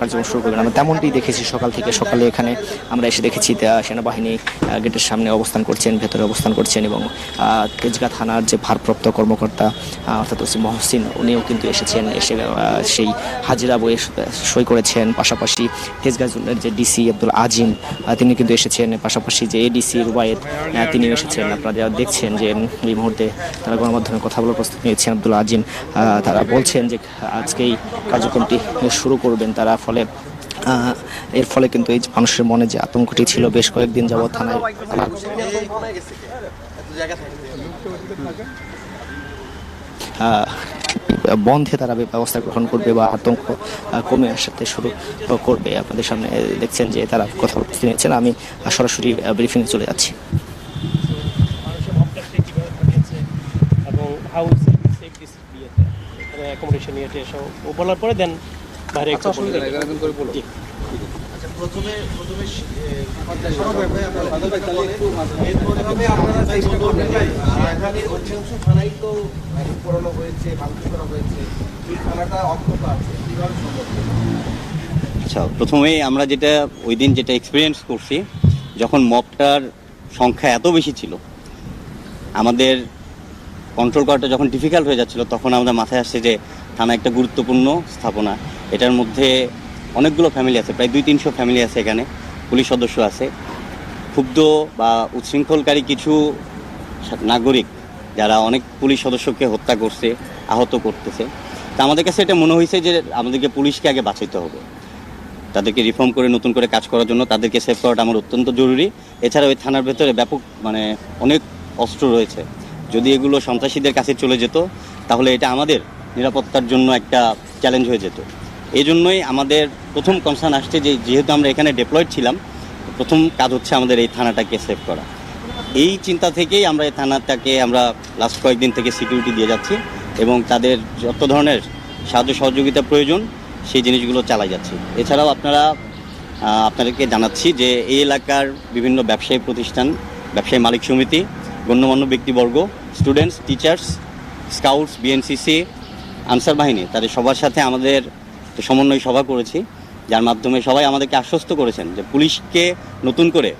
কার্যক্রম শুরু করবেন, আমরা তেমনটি দেখেছি সকাল থেকে সকালে এখানে আমরা এসে দেখেছি সেনাবাহিনী গেটের সামনে অবস্থান করছেন, ভেতরে অবস্থান করছেন এবং তেজগাঁ থানার যে ভারপ্রাপ্ত কর্মকর্তা অর্থাৎ ওসি মহসিন, উনিও কিন্তু এসেছেন, এসে সেই হাজিরা বইয়ে সই করেছেন। পাশাপাশি তেজগাঁ জোনের যে ডিসি আব্দুল আজিম তিনি কিন্তু এসেছেন। পাশাপাশি যে এডিসি রুবায়েত তিনিও এসেছেন। আপনারা দেখছেন যে এই মুহূর্তে তারা গণমাধ্যমে কথা বলার প্রস্তুতি নিয়েছেন আব্দুল আজিম তারা বলছেন যে আজকেই কার্যক্রমটি শুরু করবেন তারা। ফলে এর ফলে কিন্তু এই মানুষের মনে যে আতঙ্কটি ছিল বেশ কয়েকদিন যাবৎ থানায় বন্ধে তারা ব্যবস্থা গ্রহণ করবে বা আতঙ্ক কমে আসাতে শুরু করবে আপনাদের সামনে দেখছেন যে তারা কথা নিয়েছেন আমি সরাসরি ব্রিফিংয়ে চলে যাচ্ছি এবং হাউ সেফ এখানে অ্যাকোমোডেশন এসব ও বলার পরে দেন বাইরে একটু বলে দিই। জি। প্রথমে প্রথমে এরপরে আপনারা সেই অধিকাংশ থানাই তো পোড়ানো হয়েছে ভাঙচুর করা হয়েছে। এই থানাটা অক্ষত আছে। কীভাবে সম্ভব? আচ্ছা প্রথমেই আমরা যেটা ওই দিন যেটা এক্সপিরিয়েন্স করছি যখন মপটার সংখ্যা এত বেশি ছিল আমাদের কন্ট্রোল করাটা যখন ডিফিকাল্ট হয়ে যাচ্ছিল তখন আমাদের মাথায় আসছে যে থানা একটা গুরুত্বপূর্ণ স্থাপনা। এটার মধ্যে অনেকগুলো ফ্যামিলি আছে, প্রায় দুই তিনশো ফ্যামিলি আছে এখানে, পুলিশ সদস্য আছে। ক্ষুব্ধ বা উচ্ছৃঙ্খলকারী কিছু নাগরিক যারা অনেক পুলিশ সদস্যকে হত্যা করছে, আহত করতেছে। তা আমাদের কাছে এটা মনে হয়েছে যে আমাদেরকে পুলিশকে আগে বাঁচাইতে হবে। তাদেরকে রিফর্ম করে, নতুন করে কাজ করার জন্য তাদেরকে সেভ করাটা আমার অত্যন্ত জরুরি। এছাড়া ওই থানার ভেতরে ব্যাপক মানে অনেক অস্ত্র রয়েছে। যদি এগুলো সন্ত্রাসীদের কাছে চলে যেত, তাহলে এটা আমাদের নিরাপত্তার জন্য একটা চ্যালেঞ্জ হয়ে যেত। এই জন্যই আমাদের প্রথম কনসার্ন আসছে যে যেহেতু আমরা এখানে ডেপ্লয়েড ছিলাম, প্রথম কাজ হচ্ছে আমাদের এই থানাটাকে সেভ করা। এই চিন্তা থেকেই আমরা এই থানাটাকে আমরা লাস্ট কয়েকদিন থেকে সিকিউরিটি দিয়ে যাচ্ছি এবং তাদের যত ধরনের সাহায্য সহযোগিতা প্রয়োজন, সেই জিনিসগুলো চালাই যাচ্ছি। এছাড়াও আপনারা আপনাদেরকে জানাচ্ছি যে এই এলাকার বিভিন্ন ব্যবসায়ী প্রতিষ্ঠান, ব্যবসায়ী মালিক সমিতি, গণ্যমান্য ব্যক্তিবর্গ students teachers scouts BNCC Ansar বাহিনী, তাদের সবার সাথে আমাদের সমন্বয় সভা করেছি, যার মাধ্যমে সবাই আমাদেরকে আশ্বস্ত করেছেন যে পুলিশকে নতুন করে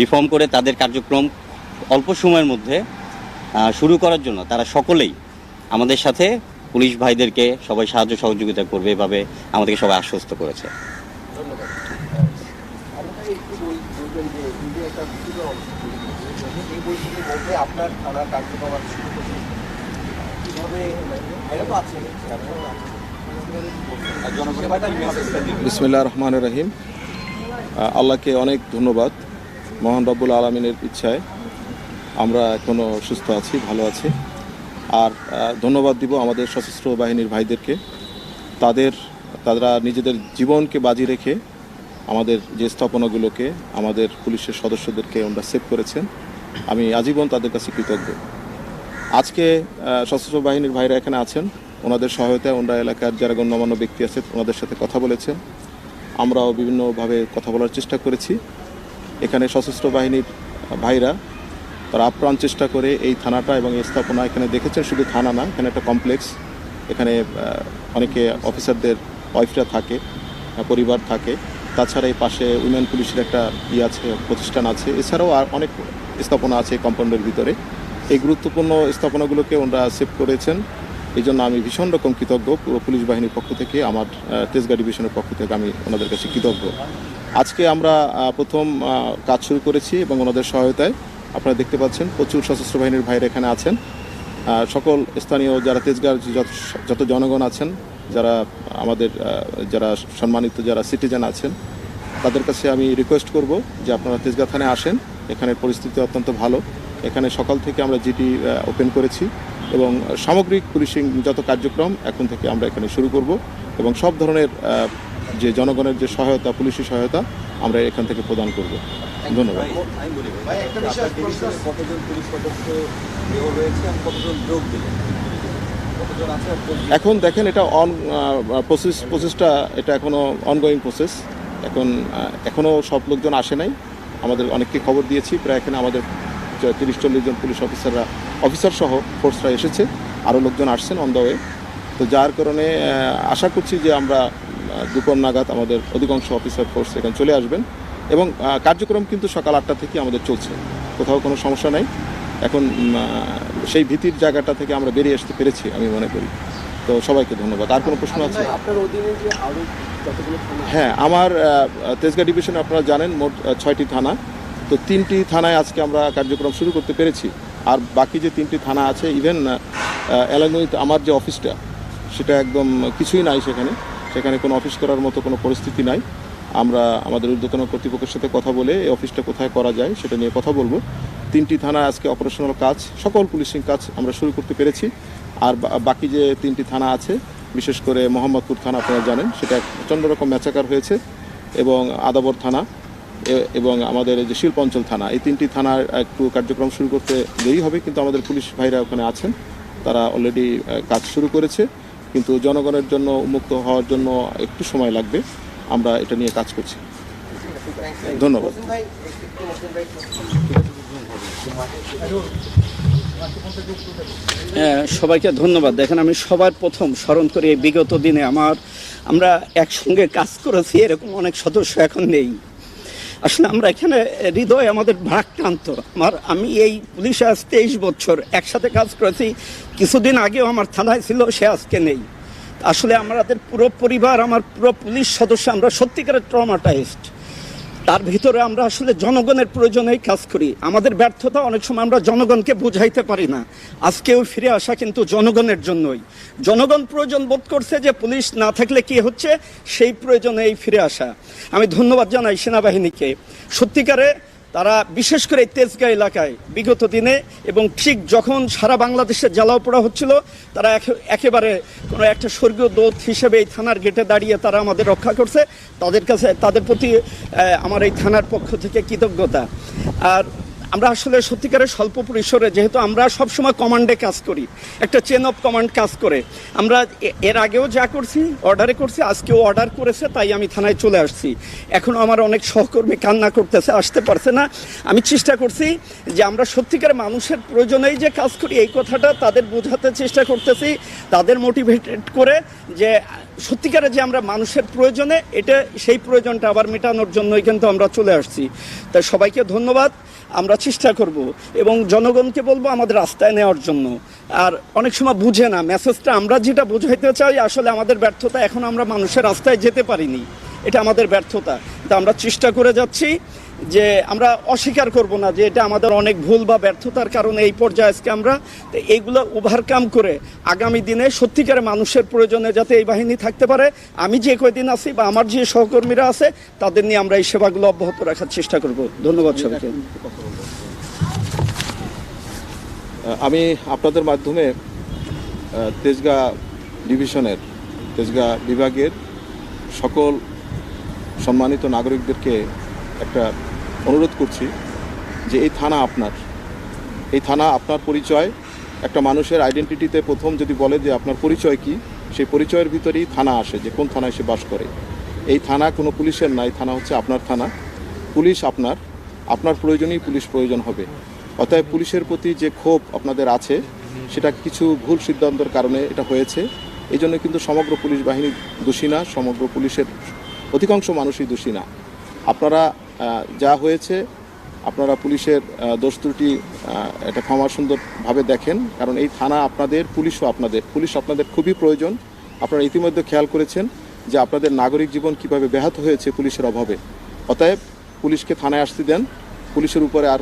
রিফর্ম করে তাদের কার্যক্রম অল্প সময়ের মধ্যে শুরু করার জন্য তারা সকলেই আমাদের সাথে পুলিশ ভাইদেরকে সবাই সাহায্য সহযোগিতা করবে, এভাবে আমাদেরকে সবাই আশ্বস্ত করেছে। বিসমিল্লাহ রহমান রহিম। আল্লাহকে অনেক ধন্যবাদ। মহান রব্বুল আলমিনের ইচ্ছায় আমরা এখনও সুস্থ আছি, ভালো আছি। আর ধন্যবাদ দিব আমাদের সশস্ত্র বাহিনীর ভাইদেরকে। তাদের, তারা নিজেদের জীবনকে বাজি রেখে আমাদের যে স্থাপনাগুলোকে আমাদের পুলিশের সদস্যদেরকে ওনারা সেভ করেছেন। আমি আজীবন তাদের কাছে কৃতজ্ঞ। আজকে সশস্ত্র বাহিনীর ভাইরা এখানে আছেন। ওনাদের সহায়তায় ওনারা এলাকার যারা গণ্যমান্য ব্যক্তি আছে, ওনাদের সাথে কথা বলেছেন। আমরাও বিভিন্নভাবে কথা বলার চেষ্টা করেছি। এখানে সশস্ত্র বাহিনীর ভাইরা, তারা আপ্রাণ চেষ্টা করে এই থানাটা এবং এই স্থাপনা এখানে দেখেছেন। শুধু থানা না, এখানে একটা কমপ্লেক্স। এখানে অনেকে অফিসারদের ওয়াইফরা থাকে পরিবার থাকে। তাছাড়া এই পাশে উইমেন পুলিশের একটা ই আছে, প্রতিষ্ঠান আছে। এছাড়াও আর অনেক স্থাপনা আছে কম্পাউন্ডের ভিতরে। এই গুরুত্বপূর্ণ স্থাপনাগুলোকে ওনারা সেভ করেছেন। এই জন্য আমি ভীষণ রকম কৃতজ্ঞ। পুরো পুলিশ বাহিনীর পক্ষ থেকে, আমার তেজগাঁ ডিভিশনের পক্ষ থেকে আমি ওনাদের কাছে কৃতজ্ঞ। আজকে আমরা প্রথম কাজ শুরু করেছি এবং ওনাদের সহায়তায় আপনারা দেখতে পাচ্ছেন প্রচুর সশস্ত্র বাহিনীর ভাইরা এখানে আছেন। সকল স্থানীয় যারা তেজগাঁর যত জনগণ আছেন, যারা আমাদের যারা সম্মানিত যারা সিটিজেন আছেন, তাদের কাছে আমি রিকোয়েস্ট করব যে আপনারা তেজগাঁ থানায় আসেন। এখানের পরিস্থিতি অত্যন্ত ভালো। এখানে সকাল থেকে আমরা জিটি ওপেন করেছি এবং সামগ্রিক পুলিশিং যত কার্যক্রম এখন থেকে আমরা এখানে শুরু করব এবং সব ধরনের যে জনগণের যে সহায়তা পুলিশি সহায়তা আমরা এখান থেকে প্রদান করব। ধন্যবাদ? এখন দেখেন এটা অন প্রসেস প্রসেসটা এটা এখনও অনগোয়িং প্রসেস এখন এখনও সব লোকজন আসে নাই। আমাদের অনেককে খবর দিয়েছি। প্রায় এখানে আমাদের তিরিশ, চল্লিশ জন পুলিশ অফিসাররা, অফিসার সহ ফোর্সরা এসেছে। আরও লোকজন আসছেন অন দ্য ওয়ে তো যার কারণে আশা করছি যে আমরা দুপুর নাগাদ আমাদের অধিকাংশ অফিসার ফোর্স এখানে চলে আসবেন। এবং কার্যক্রম কিন্তু সকাল আটটা থেকে আমাদের চলছে। কোথাও কোনো সমস্যা নাই। এখন সেই ভীতির জায়গাটা থেকে আমরা বেরিয়ে আসতে পেরেছি, আমি মনে করি। তো সবাইকে ধন্যবাদ। আর কোনো প্রশ্ন আছে? যতগুলো থানা হ্যাঁ আমার তেজগাঁ ডিভিশনে আপনারা জানেন মোট ছয়টি থানা। তো তিনটি থানায় আজকে আমরা কার্যক্রম শুরু করতে পেরেছি। আর বাকি যে তিনটি থানা আছে ইভেন এলাঙ্গুইতে আমার যে অফিসটা সেটা একদম কিছুই নাই সেখানে। সেখানে কোনো অফিস করার মতো কোনো পরিস্থিতি নাই। আমরা আমাদের ঊর্ধ্বতন কর্তৃপক্ষের সাথে কথা বলে এই অফিসটা কোথায় করা যায় সেটা নিয়ে কথা বলব। তিনটি থানা আজকে অপারেশনাল কাজ সকল পুলিশিং কাজ আমরা শুরু করতে পেরেছি। আর বাকি যে তিনটি থানা আছে, বিশেষ করে মোহাম্মদপুর থানা আপনারা জানেন, সেটা প্রচণ্ড রকম ম্যাচাকার হয়েছে, এবং আদাবর থানা এবং আমাদের যে শিল্প অঞ্চল থানা, এই তিনটি থানার একটু কার্যক্রম শুরু করতে দেরি হবে, কিন্তু আমাদের পুলিশ ভাইরা ওখানে আছেন। তারা অলরেডি কাজ শুরু করেছে, কিন্তু জনগণের জন্য উন্মুক্ত হওয়ার জন্য একটু সময় লাগবে। আমরা এটা নিয়ে কাজ করছি। ধন্যবাদ। সবাইকে ধন্যবাদ। দেখেন, আমি সবার প্রথম স্মরণ করি এই বিগত দিনে আমার, আমরা একসঙ্গে কাজ করেছি, এরকম অনেক সদস্য এখন নেই। আসলে আমরা এখানে, হৃদয় আমাদের ভারাক্রান্ত। আমার, আমি এই পুলিশে আজ তেইশ বছর একসাথে কাজ করেছি। কিছুদিন আগেও আমার থানায় ছিল, সে আজকে নেই। আসলে আমাদের পুরো পরিবার, আমার পুরো পুলিশ সদস্য, আমরা সত্যিকারের ট্রমাটাইজড। তার ভিতরে আমরা আসলে জনগণের প্রয়োজনেই কাজ করি। আমাদের ব্যর্থতা অনেক সময় আমরা জনগণকে বুঝাইতে পারি না। আজকেও ফিরে আসা কিন্তু জনগণের জন্যই। জনগণ প্রয়োজন বোধ করছে যে পুলিশ না থাকলে কি হচ্ছে? সেই প্রয়োজনেই ফিরে আসা। আমি ধন্যবাদ জানাই সেনাবাহিনীকে। সত্যিকারে তারা বিশেষ করে এই তেজগাঁ এলাকায় বিগত দিনে এবং ঠিক যখন সারা বাংলাদেশে জ্বালাও পোড়া হচ্ছিল, তারা একে- একেবারে কোনো একটা স্বর্গীয় দোধ হিসেবে এই থানার গেটে দাঁড়িয়ে তারা আমাদের রক্ষা করছে। তাদের কাছে, তাদের প্রতি আমার এই থানার পক্ষ থেকে কৃতজ্ঞতা। আর আমরা আসলে সত্যিকারের স্বল্প পরিসরে, যেহেতু আমরা সবসময় কমান্ডে কাজ করি, একটা চেন অফ কমান্ড কাজ করে, আমরা এর আগেও যা করছি অর্ডারে করছি, আজকেও অর্ডার করেছে, তাই আমি থানায় চলে আসছি। এখনও আমার অনেক সহকর্মী কান্না করতেছে, আসতে পারছে না। আমি চেষ্টা করছি যে আমরা সত্যিকার মানুষের প্রয়োজনেই যে কাজ করি, এই কথাটা তাদের বোঝাতে চেষ্টা করতেছি, তাদের মোটিভেটেড করে যে সত্যিকারে যে আমরা মানুষের প্রয়োজনে, এটা সেই প্রয়োজনটা আবার মেটানোর জন্যই কিন্তু আমরা চলে আসছি। তাই সবাইকে ধন্যবাদ। আমরা চেষ্টা করব এবং জনগণকে বলব আমাদের রাস্তায় নেওয়ার জন্য। আর অনেক সময় বুঝে না মেসেজটা আমরা যেটা বোঝাইতে চাই, আসলে আমাদের ব্যর্থতা এখন আমরা মানুষের রাস্তায় যেতে পারিনি। এটা আমাদের ব্যর্থতা। তা আমরা চেষ্টা করে যাচ্ছি। যে আমরা অস্বীকার করব না যে এটা আমাদের অনেক ভুল বা ব্যর্থতার কারণে এই পর্যায়ে আজকে আমরা এইগুলো ওভারকাম করে আগামী দিনে সত্যিকারে মানুষের প্রয়োজনে যাতে এই বাহিনী থাকতে পারে, আমি যে কয়দিন আছি বা আমার যে সহকর্মীরা আছে, তাদের নিয়ে আমরা এই সেবাগুলো অব্যাহত রাখার চেষ্টা করব। ধন্যবাদ সবাইকে। আমি আপনাদের মাধ্যমে তেজগা ডিভিশনের, তেজগা বিভাগের সকল সম্মানিত নাগরিকদেরকে একটা অনুরোধ করছি যে এই থানা আপনার, এই থানা আপনার পরিচয়, একটা মানুষের আইডেন্টিটিতে প্রথম যদি বলে যে আপনার পরিচয় কি, সেই পরিচয়ের ভিতরেই থানা আসে যে কোন থানায় সে বাস করে। এই থানা কোনো পুলিশের নাই থানা হচ্ছে আপনার থানা। পুলিশ আপনার আপনার প্রয়োজনেই পুলিশ প্রয়োজন হবে। অতএব পুলিশের প্রতি যে ক্ষোভ আপনাদের আছে, সেটা কিছু ভুল সিদ্ধান্তের কারণে এটা হয়েছে। এই জন্য কিন্তু সমগ্র পুলিশ বাহিনী দোষী না, সমগ্র পুলিশের অধিকাংশ মানুষই দোষী না। আপনারা যা হয়েছে, আপনারা পুলিশের দোষ ত্রুটি এটা ক্ষমা সুন্দরভাবে দেখেন। কারণ এই থানা আপনাদের, পুলিশও আপনাদের। পুলিশ আপনাদের খুবই প্রয়োজন। আপনারা ইতিমধ্যে খেয়াল করেছেন যে আপনাদের নাগরিক জীবন কীভাবে ব্যাহত হয়েছে পুলিশের অভাবে। অতএব পুলিশকে থানায় আসতে দেন। পুলিশের উপরে আর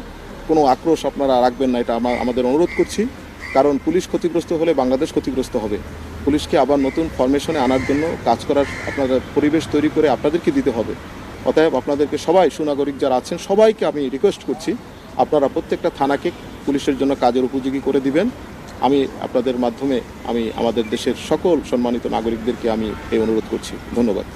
কোনো আক্রোশ আপনারা রাখবেন না, এটা আমা- আমাদের অনুরোধ করছি। কারণ পুলিশ ক্ষতিগ্রস্ত হলে বাংলাদেশ ক্ষতিগ্রস্ত হবে। পুলিশকে আবার নতুন ফরমেশনে আনার জন্য কাজ করার আপনাদের পরিবেশ তৈরি করে আপনাদেরকে দিতে হবে। অতএব আপনাদেরকে সবাই, সুনাগরিক যারা আছেন, সবাইকে আমি রিকোয়েস্ট করছি, আপনারা প্রত্যেকটা থানাকে পুলিশের জন্য কাজের উপযোগী করে দিবেন। আমি আপনাদের মাধ্যমে, আমি আমাদের দেশের সকল সম্মানিত নাগরিকদেরকে আমি এই অনুরোধ করছি। ধন্যবাদ।